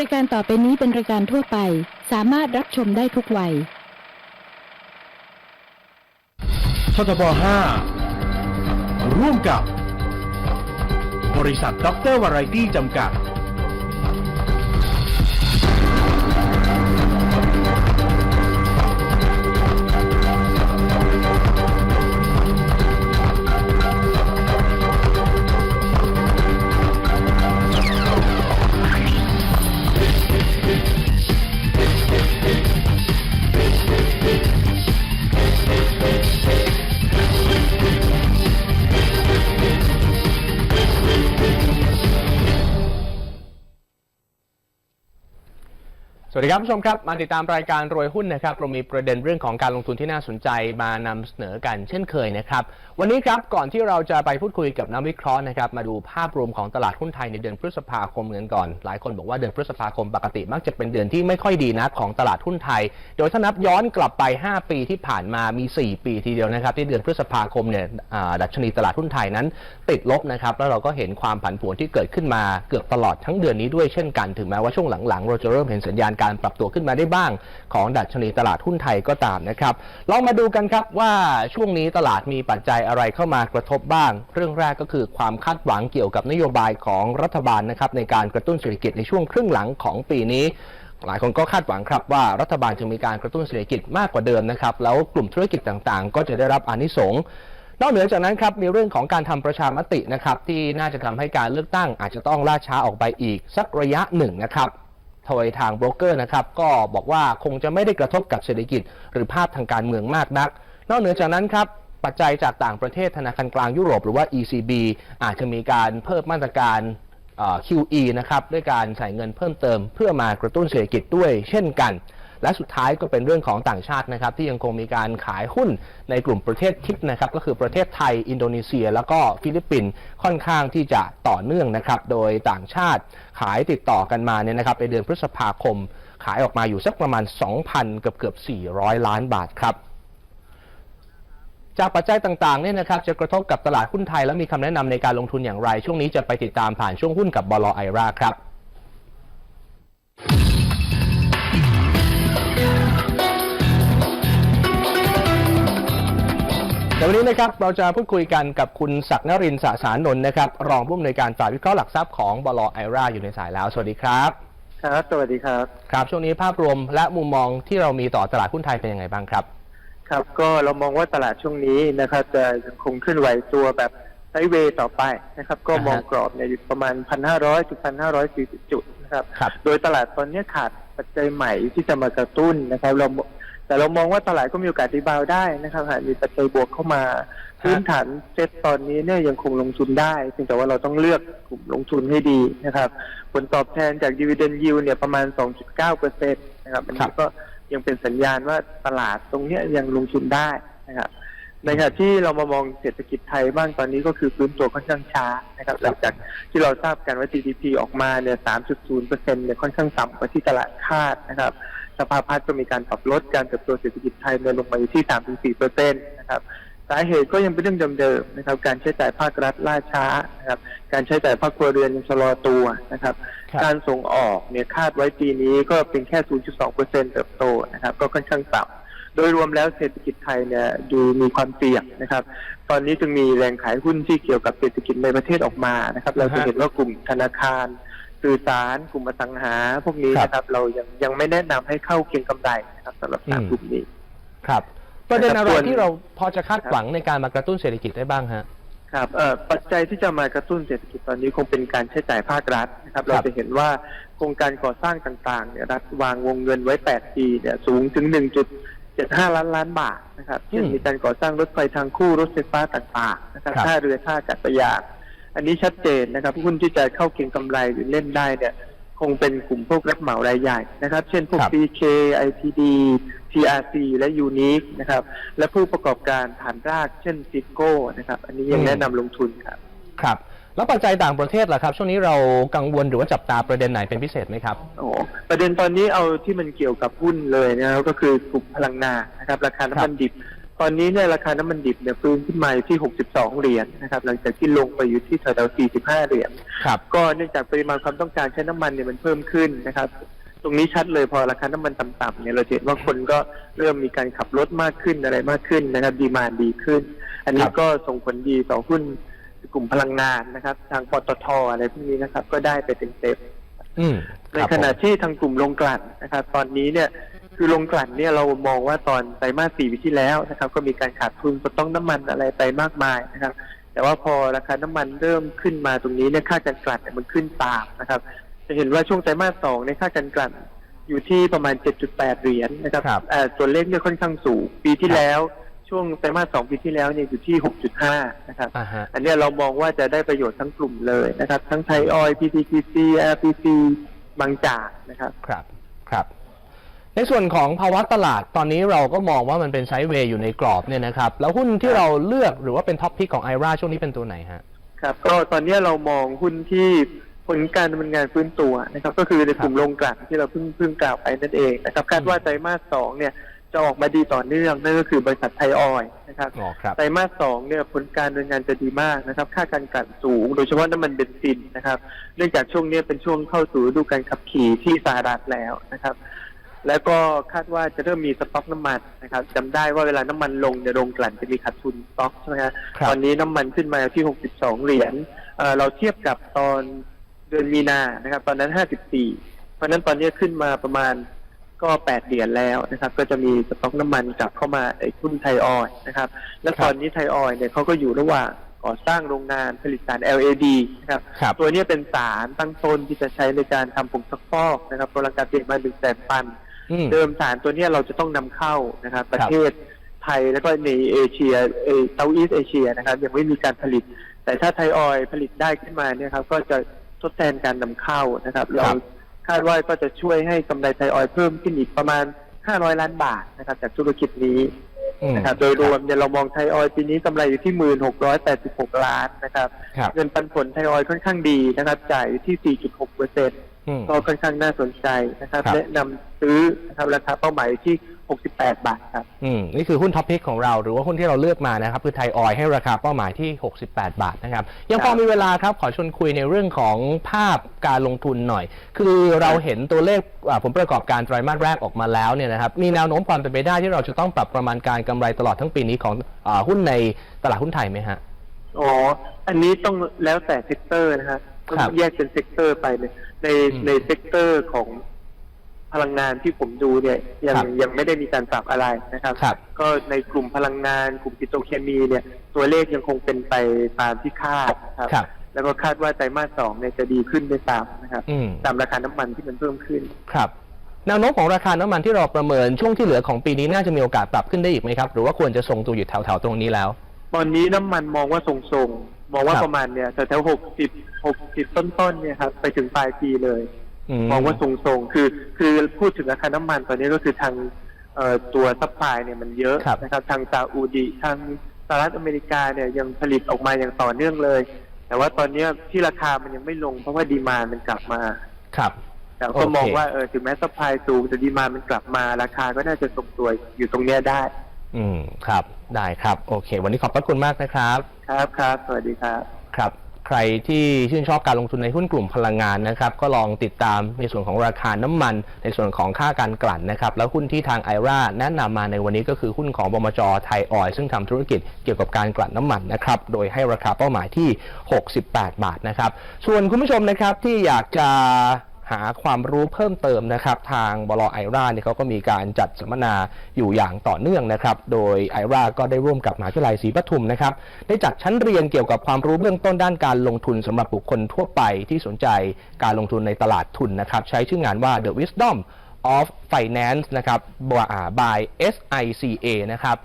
รายการต่อไปนี้เป็นรายการทั่วไป สามารถรับชมได้ทุกวัย ททบ5ร่วมกับ บริษัทด็อกเตอร์วารายตี้จำกัด สวัสดีครับผู้ชมครับ มาติดตามรายการรวยหุ้นนะครับเรามีประเด็นเรื่องของการลงทุนที่น่าสนใจมานำเสนอกันเช่นเคยนะครับ วันนี้ครับก่อนที่เราจะไปพูดคุยกับนักวิเคราะห์นะครับ มาดูภาพรวมของตลาดหุ้นไทยในเดือนพฤษภาคมกันก่อน หลายคนบอกว่าเดือนพฤษภาคมปกติมักจะเป็นเดือนที่ไม่ค่อยดีนะของตลาดหุ้นไทย โดยถ้านับย้อนกลับไป 5 ปีที่ผ่านมามี 4 ปีทีเดียวนะครับ ที่เดือนพฤษภาคมเนี่ยดัชนีตลาดหุ้นไทยนั้น ติดลบนะครับแล้วเราก็เห็นความผันผวนที่เกิดขึ้นมาเกือบตลอดทั้งเดือนนี้ด้วยเช่นกันถึงแม้ว่าช่วงหลังๆเราจะเริ่มเห็นสัญญาณการปรับตัวขึ้นมาได้บ้าง ของดัชนีตลาดหุ้นไทยก็ตามนะครับลองมาดูกันครับว่าช่วงนี้ตลาดมีปัจจัยอะไรเข้ามากระทบบ้าง เรื่องแรกก็คือความคาดหวังเกี่ยวกับนโยบายของรัฐบาลนะครับในการกระตุ้นเศรษฐกิจในช่วงครึ่งหลังของปีนี้หลายคนก็คาดหวังครับว่ารัฐบาลจะมีการกระตุ้นเศรษฐกิจมากกว่าเดิมนะครับแล้วกลุ่มธุรกิจต่างๆ ก็จะได้รับอานิสงส์นอกเหนือจากนั้นครับมีเรื่องของการทำประชามตินะครับที่น่าจะทำให้การเลือกตั้งอาจจะต้องล่าช้าออกไปอีกสักระยะหนึ่งนะครับ โดยทางโบรกเกอร์นะครับก็บอกว่าคงจะไม่ได้กระทบกับเศรษฐกิจ หรือภาพทางการเมืองมากนัก นอกเหนือจากนั้นครับปัจจัยจากต่างประเทศธนาคารกลางยุโรปหรือว่า ECB อาจจะมีการเพิ่มมาตรการ QE นะครับด้วยการใส่เงินเพิ่มเติม เพื่อมากระตุ้นเศรษฐกิจด้วยเช่นกัน และสุดท้ายก็เป็นเรื่องของต่างชาตินะครับที่ยังคงมีการขายหุ้นในกลุ่มประเทศทิปนะครับก็คือประเทศไทย อินโดนีเซีย แล้วก็ฟิลิปปินส์ค่อนข้างที่จะต่อเนื่องนะครับโดยต่างชาติขายติดต่อกันมาเนี่ยนะครับในเดือนพฤษภาคม ขายออกมาอยู่สักประมาณ 2,000เกือบเกือบ400 ล้านบาทครับจากปัจจัยต่างๆเนี่ยนะครับจะกระทบกับตลาดหุ้นไทยและมีคำแนะนำในการลงทุนอย่างไร ช่วงนี้จะไปติดตามผ่านช่วงหุ้นกับบลไอราครับ แต่วันนี้นะครับเราจะพูดคุยกันกับคุณศักดิ์นรินทร์สสารนนท์นะครับ รองผู้อำนวยการฝ่ายวิเคราะห์หลักทรัพย์ของบลไอราอยู่ในสายแล้ว สวัสดีครับ ครับ สวัสดีครับ ครับช่วงนี้ภาพรวมและมุมมองที่เรามีต่อตลาดหุ้นไทยเป็นยังไงบ้างครับ ครับก็เรามองว่าตลาดช่วงนี้นะครับจะยังคงขึ้นไหวตัวแบบไซด์เวย์ต่อไปนะครับ ก็อ่าฮะมองกรอบเนี่ยอยู่ประมาณ 1,500ถึง1,540 จุดนะครับครับ โดยตลาดตอนนี้ขาดปัจจัยใหม่ที่จะมากระตุ้นนะครับเรา แต่เรามองว่าตลาดก็มีโอกาสรีบาวด์ได้นะครับหากมีปัจจัยบวกเข้ามาพื้นฐานเซ็ตตอนนี้เนี่ยยังคงลงทุนได้เพียงแต่ว่าเราต้องเลือกกลุ่มลงทุนให้ดีนะครับ ผลตอบแทนจากดีเวเดนยิวเนี่ยประมาณ 2.9เปอร์เซ็นต์นะครับอันครันี้บก็ยังเป็นสัญญาณว่าตลาดตรงเนี้ยยังลงทุนได้นะครับในขณะที่เรามามองเศรษฐกิจไทยบ้างตอนนี้ก็คือฟื้นตัวค่อนข้างช้านะครับ หลังจากที่เราทราบกันว่า GDP ออกมาเนี่ย 3.0เปอร์เซ็นต์เนี่ยค่อนข้างต่ำกว่าที่ตลาดคาดนะครับ สภาพัฒน์ก็มีการปรับลดการเติบโตเศรษฐกิจไทยเนี่ยลงมาอยู่ที่ 3-4เปอร์เซ็นต์นะครับสาเหตุก็ยังเป็นเรื่องเดิมๆนะครับ การใช้จ่ายภาครัฐล่าช้านะครับ การใช้จ่ายภาคครัวเรือนยังชะลอตัวนะครับครับ การส่งออกเนี่ยคาดไว้ปีนี้ก็เป็นแค่ 0.2เปอร์เซ็นต์เติบโตนะครับ ก็ค่อนข้างต่ำโดยรวมแล้วเศรษฐกิจไทยเนี่ยดูมีความเสี่ยงนะครับ ตอนนี้จึงมีแรงขายหุ้นที่เกี่ยวกับเศรษฐกิจในประเทศออกมานะครับ เราจะเห็นว่ากลุ่มธนาคาร สื่อสารกลุ่มอสังหาพวกนี้นะครับ เรายังยังไม่แนะนำให้เข้าเก็งกำไรนะครับสำหรับสามอืมกลุ่มนี้ครับ ประเด็นอะไรส่วนที่เราพอจะคาดหวังในการมากระตุ้นเศรษฐกิจได้บ้างฮะครับเอ่อปัจจัยที่จะมากระตุ้นเศรษฐกิจตอนนี้คงเป็นการใช้จ่ายภาครัฐนะครับ เราจะเห็นว่าโครงการก่อสร้างต่างๆเนี่ยรัฐวางวงเงินไว้ 8 ปีเนี่ยสูงถึง 1.75 ล้านล้านบาทนะครับเช่นอืมมีการก่อสร้างรถไฟทางคู่รถไฟฟ้าต่างๆนะครับครับท่าเรือท่าอากาศยาน อันนี้ชัดเจนนะครับหุ้นที่จะเข้าเก็งกำไรหรือเล่นได้เนี่ย คงเป็นกลุ่มพวกรับเหมารายใหญ่นะครับ เช่นพวกครับ CK ITD TRC และ Unique นะครับ และผู้ประกอบการฐานราก เช่นซิโก้นะครับ อันนี้ยังอืมแนะนำลงทุนครับ ครับแล้วปัจจัยต่างประเทศล่ะครับ ช่วงนี้เรากังวลหรือว่าจับตาประเด็นไหนเป็นพิเศษไหมครับโอ้ประเด็นตอนนี้เอาที่มันเกี่ยวกับหุ้นเลยนะครับก็คือกลุ่มพลังงานนะครับ ราคาน้ำมันดิบ ตอนนี้เนี่ยราคาน้ำมันดิบเนี่ยฟื้นขึ้นมาอยู่ที่ 62 เหรียญนะครับ หลังจากที่ลงไปอยู่ที่แถวๆ45 เหรียญครับ ก็เนื่องจากปริมาณความต้องการใช้น้ำมันเนี่ยมันเพิ่มขึ้นนะครับ ตรงนี้ชัดเลยพอราคาน้ำมันต่ำๆเนี่ยเราจะเห็นว่าคนก็เริ่มมีการขับรถมากขึ้นอะไรมากขึ้นนะครับดีมานดีขึ้น อันนี้ครับก็ส่งผลดีต่อหุ้นกลุ่มพลังงานนะครับ ทางปตทอะไรพวกนี้นะครับ ก็ได้ไปเต็มๆอืมในครับขณะผมที่ทางกลุ่มโรงกลั่นนะครับ ตอนนี้เนี่ย คือโรงกลั่นเนี่ยเรามองว่าตอนไตรมาสสี่ปีที่แล้วนะครับ ก็มีการขาดทุนก็ต้องน้ำมันอะไรไปมากมายนะครับ แต่ว่าพอราคาน้ำมันเริ่มขึ้นมาตรงนี้เนี่ยค่าการกลั่นเนี่ยมันขึ้นตามนะครับ จะเห็นว่าช่วงไตรมาสสองในยค่าการกลั่นอยู่ที่ประมาณ 7.8 เหรียญนะครับครับอ่าตัวเลขเนี่ยค่อนข้างสูง ปีที่แล้ว ช่วงไตรมาสสองปีที่แล้วเนี่ยอยู่ที่ 6.5 นะครับอ่าฮะอันเนี้ยเรามองว่าจะได้ประโยชน์ทั้งกลุ่มเลยนะครับ ทั้งไทยออยล์ PTTC LPC บางจากนะครับ ครับ ครับ ในส่วนของภาวะตลาดตอนนี้เราก็มองว่ามันเป็นไซด์เวย์อยู่ในกรอบเนี่ยนะครับ แล้วหุ้นที่เราเลือกหรือว่าเป็นท็อปพิกของไอราช่วงนี้เป็นตัวไหนฮะครับก็ตอนนี้เรามองหุ้นที่ผลการดำเนินงานฟื้นตัวนะครับ ก็คือในกลุ่มโรงกลั่นที่เราเพิ่งเพิ่งกล่าวไปนั่นเองนะครับคาดว่าไตรมาสสองเนี่ยจะออกมาดีต่อเนื่องนั่นก็คือบริษัทไทยออยล์นะครับอ๋อครับไตรมาสสองเนี่ยผลการดำเนินงานจะดีมากนะครับ ค่าการกลั่นสูง โดยเฉพาะน้ำมันเบนซินนะครับ เนื่องจากช่วงนี้เป็นช่วงเข้าสู่ฤดูการขับขี่ที่สหรัฐแล้วนะครับ แล้วก็คาดว่าจะเริ่มมีสต็อกน้ำมันนะครับจำได้ว่าเวลาน้ำมันลงเนี่ยโรงกลั่นจะมีขาดทุนสต็อกใช่ไหมครับครับตอนนี้น้ำมันขึ้นมาที่ 62 เหรียญเอ่อเราเทียบกับตอนเดือนมีนานะครับ ตอนนั้น 54 เพราะฉะนั้นตอนนี้ขึ้นมาประมาณก็ 8 เหรียญแล้วนะครับ ก็จะมีสต็อกน้ำมันกลับเข้ามาในหุ้นไทยออยล์นะครับ และครับตอนนี้ไทยออยล์เนี่ยเขาก็อยู่ระหว่างก่อสร้างโรงงานผลิตสาร LAD นะครับครับตัวเนี้ยเป็นสารตั้งต้นที่จะใช้ในการทำผงซักฟอกนะครับโบราณการผลิตมาหนึ่งแสนตันอืม เดิมสารตัวเนี้ยเราจะต้องนำเข้านะครับประเทศไทยแล้วก็ในเอเชียเอเซาท์อีสเอเชียนะครับยังไม่มีการผลิต แต่ถ้าไทยออยล์ผลิตได้ขึ้นมาเนี่ยครับก็จะทดแทนการนำเข้านะครับเราคาดว่าก็จะช่วยให้กำไรไทยออยล์เพิ่มขึ้นอีกประมาณ 500 ล้านบาทนะครับจากธุรกิจนี้อืมนะครับโดยรวมเนี่ยเรามองไทยออยล์ปีนี้กำไรอยู่ที่ 1686 ล้านนะครับครับเงินปันผลไทยออยล์ค่อนข้างดีนะครับจ่ายอยู่ที่ 4.6เปอร์เซ็นต์อืม ก็ค่อนข้างน่าสนใจนะครับครับแนะนำซื้อนะครับราคาเป้าหมายที่ 68 บาทครับอืมนี่คือหุ้นท็อปพิกของเรา หรือว่าหุ้นที่เราเลือกมานะครับ คือไทยออยให้ราคาเป้าหมายที่ 68 บาทนะครับ ยังพอมีเวลาครับขอชวนคุยในเรื่องของภาพการลงทุนหน่อย คือเราเห็นตัวเลขอ่าผลประกอบการไตรมาสแรกออกมาแล้วเนี่ยนะครับมีแนวโน้มความเป็นไปได้ที่เราจะต้องปรับประมาณการกำไรตลอดทั้งปีนี้ของอาหุ้นในตลาดหุ้นไทยไหมฮะอ๋ออันนี้ต้องแล้วแต่เซกเตอร์นะครับต้องครับแยกเป็นเซกเตอร์ไปเลย ในอืมในเซกเตอร์ของพลังงานที่ผมดูเนี่ยยังครับยังไม่ได้มีการปรับอะไรนะครับครับก็ในกลุ่มพลังงานกลุ่มปิโตรเคมีเนี่ย ตัวเลขยังคงเป็นไปตามที่คาดนะครับครับแล้วก็คาดว่าไตรมาสสองเนี่ยจะดีขึ้นด้วยซ้ำนะครับอืมตามราคาน้ำมันที่มันเพิ่มขึ้นครับแนวโน้มของราคาน้ำมันที่เราประเมินช่วงที่เหลือของปีนี้น่าจะมีโอกาสปรับขึ้นได้อีกไหมครับ หรือว่าควรจะทรงตัวอยู่แถวๆตรงนี้แล้ว ตอนนี้น้ำมันมองว่าทรงๆ มองว่าครับประมาณเนี่ยแถวๆหกสิบหกสิบต้นๆเนี่ยครับไปถึงปลายปีเลยมองว่าทรงๆ คือคือพูดถึงราคาน้ำมันตอนนี้ก็คือทางเอ่อตัวซัพพลายเนี่ยมันเยอะครับนะครับ ทางซาอุดีทางสหรัฐอเมริกาเนี่ยยังผลิตออกมาอย่างต่อเนื่องเลย แต่ว่าตอนเนี้ยที่ราคามันยังไม่ลง เพราะว่าดีมานมันกลับมาครับแต่ก็โอเคมองว่าเออถึงแม้ซัพพลายสูงแต่ดีมานมันกลับมาราคาก็น่าจะทรงตัวอยู่ตรงเนี้ยได้ อืมครับ ได้ครับโอเค วันนี้ขอบพระคุณมากนะครับ ครับครับสวัสดีครับครับ ใครที่ชื่นชอบการลงทุนในหุ้นกลุ่มพลังงานนะครับ ก็ลองติดตามในส่วนของราคาน้ำมัน ในส่วนของค่าการกลั่นนะครับ แล้วหุ้นที่ทางไอราแนะนำมาในวันนี้ก็คือหุ้นของบมจไทยออยล์ซึ่งทำธุรกิจเกี่ยวกับการกลั่นน้ำมันนะครับ โดยให้ราคาเป้าหมายที่ 68 บาทนะครับ ส่วนคุณผู้ชมนะครับที่อยากจะ หาความรู้เพิ่มเติมนะครับ ทางบลไอราเนี่ยเขาก็มีการจัดสัมมนาอยู่อย่างต่อเนื่องนะครับ โดยไอราก็ได้ร่วมกับมหาวิทยาลัยศรีปทุมนะครับ ได้จัดชั้นเรียนเกี่ยวกับความรู้เบื้องต้นด้านการลงทุนสำหรับบุคคลทั่วไปที่สนใจการลงทุนในตลาดทุนนะครับ ใช้ชื่องานว่า The Wisdom of Finance นะครับ by SICA นะครับ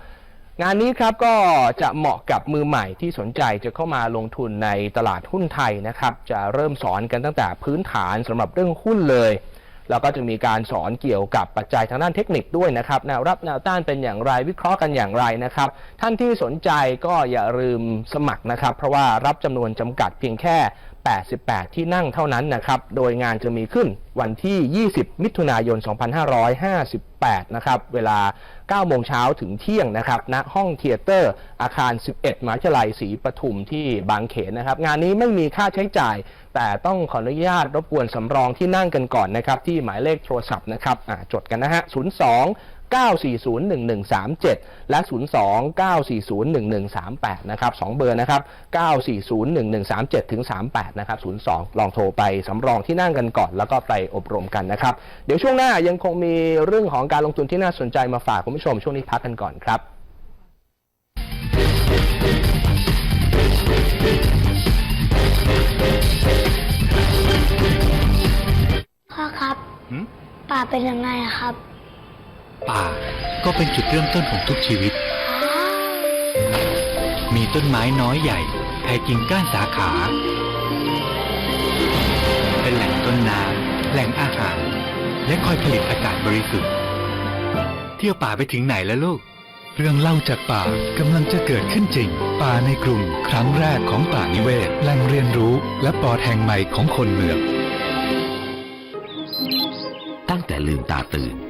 งานนี้ครับก็จะเหมาะกับมือใหม่ที่สนใจจะเข้ามาลงทุนในตลาดหุ้นไทยนะครับ จะเริ่มสอนกันตั้งแต่พื้นฐานสำหรับเรื่องหุ้นเลย แล้วก็จะมีการสอนเกี่ยวกับปัจจัยทางด้านเทคนิคด้วยนะครับแนวรับแนวต้านเป็นอย่างไรวิเคราะห์กันอย่างไรนะครับ ท่านที่สนใจก็อย่าลืมสมัครนะครับ เพราะว่ารับจำนวนจำกัดเพียงแค่ 88 ที่นั่งเท่านั้นนะครับ โดยงานจะมีขึ้นวันที่ 20 มิถุนายน 2558 นะครับ เวลา 9 โมงเช้าถึงเที่ยงนะครับ ณ ห้องเทียเตอร์อาคาร 11มหาวิทยาลัยศรีปทุมที่บางเขนนะครับ งานนี้ไม่มีค่าใช้จ่าย แต่ต้องขออนุญาตรบกวนสำรองที่นั่งกันก่อนนะครับ ที่หมายเลขโทรศัพท์นะครับจดกันนะฮะ 02 9401137 และ 02-9401138 นะครับ 2 เบอร์นะครับ 9401137 ถึง 38 นะครับ 02 ลองโทรไปสำรองที่นั่งกันก่อน แล้วก็ไปอบรมกันนะครับ เดี๋ยวช่วงหน้ายังคงมีเรื่องของการลงทุนที่น่าสนใจมาฝากคุณผู้ชมช่วงนี้พักกันก่อนครับพ่อครับหืมป่าเป็นยังไงอะครับ ป่าก็เป็นจุดเริ่มต้นของทุกชีวิต มีต้นไม้น้อยใหญ่แผ่กิ่งก้านสาขา เป็นแหล่งต้นน้ำแหล่งอาหาร และคอยผลิตอากาศบริสุทธิ์ เที่ยวป่าไปถึงไหนแล้วลูก เรื่องเล่าจากป่ากำลังจะเกิดขึ้นจริง ป่าในกรุงครั้งแรกของป่านิเวศแหล่งเรียนรู้ และปอดแห่งใหม่ของคนเมืองตั้งแต่ลืมตาตื่น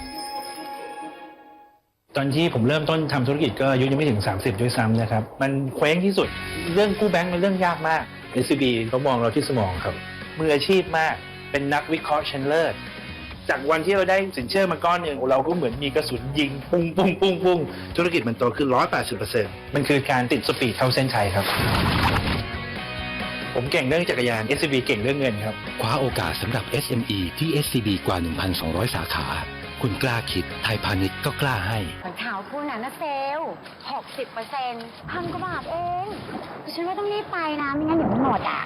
ตอนที่ผมเริ่มต้นทำธุรกิจก็อายุยังไม่ถึง 30 ด้วยซ้ำนะครับ มันเคว้งที่สุดเรื่องกู้แบงก์เป็นเรื่องยากมาก SCB เขามองเราที่สมองครับ มืออาชีพมากเป็นนักวิเคราะห์ชั้นเลิศจากวันที่เราได้สินเชื่อมาก้อนหนึ่งเราก็เหมือนมีกระสุนยิงปุ้งปุ้งปุ้งปุ้งธุรกิจมันโตขึ้น180%มันคือการติดสปีดเข้าเส้นชัยครับ ผมเก่งเรื่องจักรยาน SCB เก่งเรื่องเงินครับคว้าโอกาสสำหรับ SME ที่ SCB กว่า 1,200 สาขา คุณกล้าคิดไทยพาณิชย์ก็กล้าให้ เหมือนข่าวคุณน่ะนะเซลหกสิบเปอร์เซ็นต์พันกว่าบาทเองฉันว่าต้องรีบไปนะ ไม่งั้นเดี๋ยวมันหมดอะ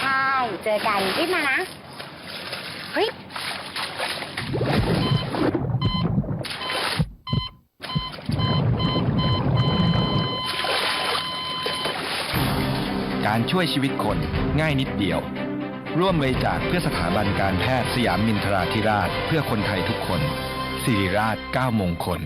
ใช่ เจอกันรีบมานะ เฮ้ย การช่วยชีวิตคนง่ายนิดเดียว ร่วมบริจาคเพื่อสถาบันการแพทย์สยามมินทราธิราช เพื่อคนไทยทุกคนสิริราช9มงคล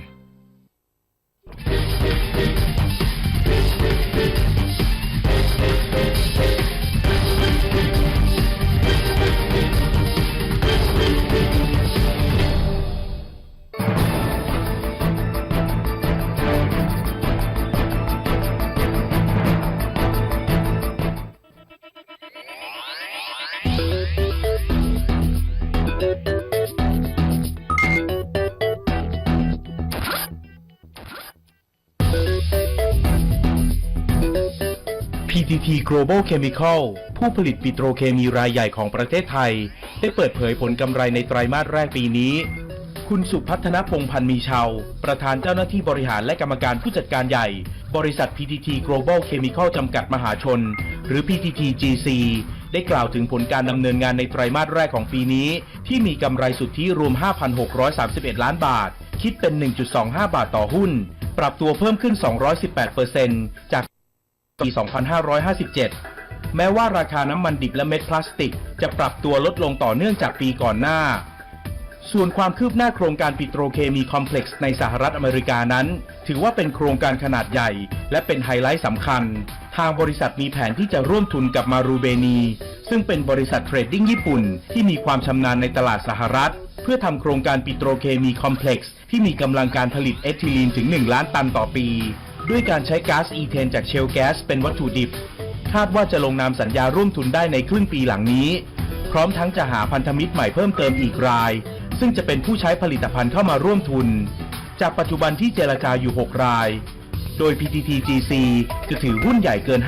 Global Chemical ผู้ผลิตปิโตรเคมีรายใหญ่ของประเทศไทย ได้เปิดเผยผลกำไรในไตรมาสแรกปีนี้ คุณสุพัฒนพงพันธ์มีชาวประธานเจ้าหน้าที่บริหารและกรรมการผู้จัดการใหญ่ บริษัท PTT Global Chemical จำกัดมหาชน หรือ PTT GC ได้กล่าวถึงผลการดำเนินงานในไตรมาสแรกของปีนี้ ที่มีกำไรสุทธิรวม 5,631 ล้านบาท คิดเป็น 1.25 บาทต่อหุ้น ปรับตัวเพิ่มขึ้น 218%จาก ปี 2557 แม้ว่าราคาน้ำมันดิบและเม็ดพลาสติก จะปรับตัวลดลงต่อเนื่องจากปีก่อนหน้า ส่วนความคืบหน้าโครงการปิโตรเคมีคอมเพล็กซ์ในสหรัฐอเมริกานั้น ถือว่าเป็นโครงการขนาดใหญ่ และเป็นไฮไลท์สำคัญ ทางบริษัทมีแผนที่จะร่วมทุนกับมารูเบนี ซึ่งเป็นบริษัทเทรดดิ้งญี่ปุ่น ที่มีความชำนาญในตลาดสหรัฐ เพื่อทำโครงการปิโตรเคมีคอมเพล็กซ์ที่มีกำลังการผลิตเอทิลีนถึง 1 ล้านตันต่อปี ด้วยการใช้ก๊าซอีเทนจากเชลแก๊สเป็นวัตถุดิบ คาดว่าจะลงนามสัญญาร่วมทุนได้ในครึ่งปีหลังนี้ พร้อมทั้งจะหาพันธมิตรใหม่เพิ่มเติมอีกราย ซึ่งจะเป็นผู้ใช้ผลิตภัณฑ์เข้ามาร่วมทุน จากปัจจุบันที่เจรจาอยู่ 6 ราย โดย PTTGC จะถือหุ้นใหญ่เกิน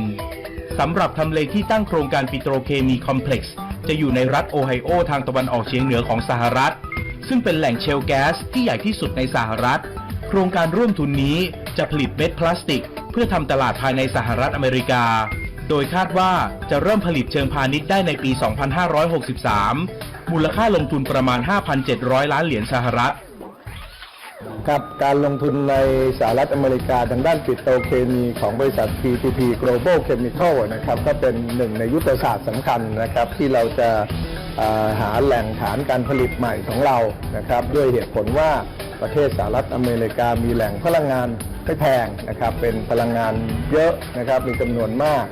50%สำหรับทำเลที่ตั้งโครงการปิโตรเคมีคอมเพล็กซ์จะอยู่ในรัฐโอไฮโอทางตะวันออกเฉียงเหนือของสหรัฐ ซึ่งเป็นแหล่งเชลแก๊สที่ใหญ่ที่สุดในสหรัฐ โครงการร่วมทุนนี้ จะผลิตเม็ดพลาสติก เพื่อทำตลาดภายในสหรัฐอเมริกา โดยคาดว่าจะเริ่มผลิตเชิงพาณิชย์ได้ในปี 2563 มูลค่าลงทุนประมาณ 5,700 ล้านเหรียญสหรัฐครับการลงทุนในสหรัฐอเมริกาทางด้านปิโตรเคมีของบริษัท PTT Global Chemical นะครับก็เป็นหนึ่งในยุทธศาสตร์สำคัญนะครับที่เราจะเอ่อหาแหล่งฐานการผลิตใหม่ของเรานะครับด้วยเหตุผลว่า ประเทศสหรัฐอเมริกามีแหล่งพลังงานไม่แพงนะครับเป็นพลังงานเยอะนะครับมีจำนวนมาก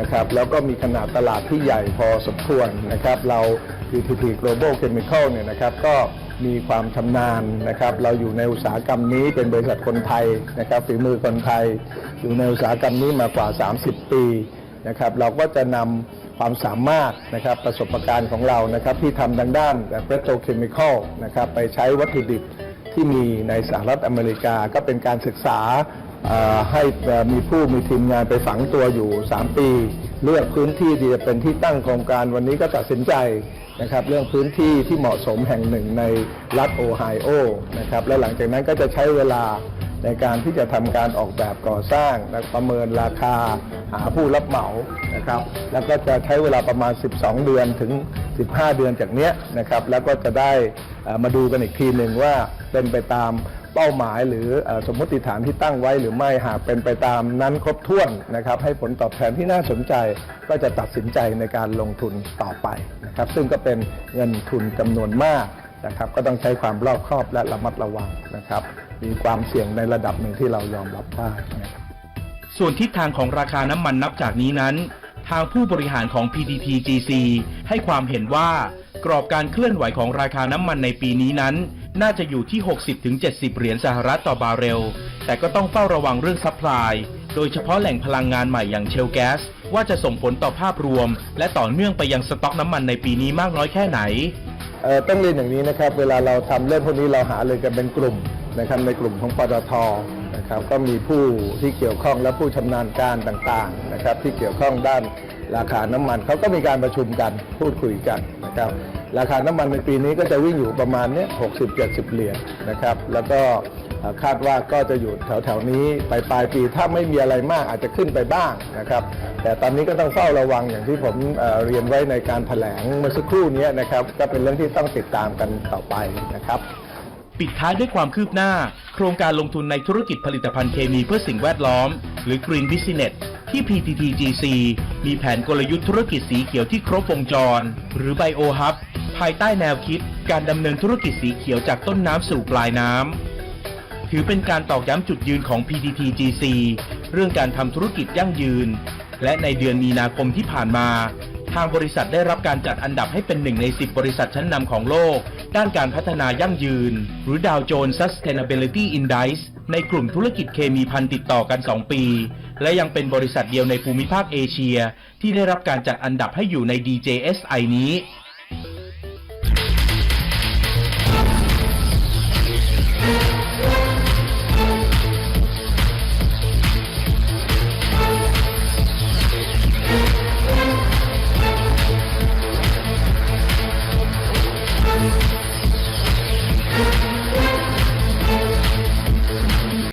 นะครับแล้วก็มีขนาดตลาดที่ใหญ่พอสมควรนะครับเรา PTT Global Chemical เนี่ยนะครับก็มีความชำนาญนะครับเราอยู่ในอุตสาหกรรมนี้เป็นบริษัทคนไทยนะครับฝีมือคนไทย อยู่ในอุตสาหกรรมนี้มากว่า 30 ปีนะครับเราก็จะนำความสามารถนะครับประสบการณ์ของเรานะครับที่ทำทางด้านเปโตรเคมีคอลนะครับไปใช้วัตถุดิบ ที่มีในสหรัฐอเมริกาก็เป็นการศึกษาให้มีผู้มีทีมงานไปฝังตัวอยู่ 3 ปี เลือกพื้นที่ที่จะเป็นที่ตั้งโครงการวันนี้ก็ตัดสินใจนะครับเรื่องพื้นที่ที่เหมาะสมแห่งหนึ่งในรัฐโอไฮโอนะครับและหลังจากนั้นก็จะใช้เวลา ในการที่จะทำการออกแบบก่อสร้างและประเมินราคาหาผู้รับเหมานะครับ แล้วก็จะใช้เวลาประมาณ 12 เดือนถึง 15 เดือนจากเนี้ยนะครับ แล้วก็จะได้มาดูกันอีกทีหนึ่งว่าเป็นไปตามเป้าหมายหรือเอ่อสมมติฐานที่ตั้งไว้หรือไม่หากเป็นไปตามนั้นครบถ้วนนะครับ ให้ผลตอบแทนที่น่าสนใจก็จะตัดสินใจในการลงทุนต่อไปนะครับ ซึ่งก็เป็นเงินทุนจำนวนมากนะครับ ก็ต้องใช้ความรอบคอบและระมัดระวังนะครับ มีความเสี่ยงในระดับหนึ่งที่เรายอมรับได้นะครับส่วนทิศทางของราคาน้ำมันนับจากนี้นั้น ทางผู้บริหารของ PTTGC ให้ความเห็นว่ากรอบการเคลื่อนไหวของราคาน้ำมันในปีนี้นั้น น่าจะอยู่ที่ 60-70 เหรียญสหรัฐต่อบาร์เรล แต่ก็ต้องเฝ้าระวังเรื่องซัพพลาย โดยเฉพาะแหล่งพลังงานใหม่อย่างเชลแก๊ส ว่าจะส่งผลต่อภาพรวม และต่อเนื่องไปยังสต็อกน้ำมันในปีนี้มากน้อยแค่ไหน เอ่อต้องเรียนอย่างนี้นะครับ เวลาเราทำเรื่องพวกนี้เราหาเลยกันเป็นกลุ่ม นะครับในกลุ่มของปตทนะครับก็มีผู้ที่เกี่ยวข้องและผู้ชำนาญการต่างๆนะครับที่เกี่ยวข้องด้านราคาน้ำมันเขาก็มีการประชุมกันพูดคุยกันนะครับราคาน้ำมันในปีนี้ก็จะวิ่งอยู่ประมาณเนี้ย60 70เหรียญนะครับแล้วก็คาดว่าก็จะอยู่แถวๆนี้ไปปลายปีถ้าไม่มีอะไรมากอาจจะขึ้นไปบ้างนะครับ แต่ตอนนี้ก็ต้องเฝ้าระวังอย่างที่ผมเเรียนไว้ในการแถลงเมื่อสักครู่นี้นะครับก็เป็นเรื่องที่ต้องติดตามกันต่อไปนะครับ ปิดท้ายด้วยความคืบหน้า โครงการลงทุนในธุรกิจผลิตภัณฑ์เคมีเพื่อสิ่งแวดล้อม หรือ Green Business ที่ PTTGC มีแผนกลยุทธ์ธุรกิจสีเขียวที่ครบวงจร หรือ BioHub ภายใต้แนวคิด การดำเนินธุรกิจสีเขียวจากต้นน้ำสู่ปลายน้ำถือเป็นการตอกย้ำจุดยืนของ PTTGC เรื่องการทำธุรกิจยั่งยืน และในเดือนมีนาคมที่ผ่านมา ทางบริษัทได้รับการจัดอันดับให้เป็นหนึ่งใน 10 บริษัทชั้นนำของโลก ด้านการพัฒนายั่งยืน หรือดาวโจนส์ Sustainability Index ในกลุ่มธุรกิจเคมีพันติดต่อกัน 2 ปี และยังเป็นบริษัทเดียวในภูมิภาคเอเชีย ที่ได้รับการจัดอันดับให้อยู่ใน DJSI นี้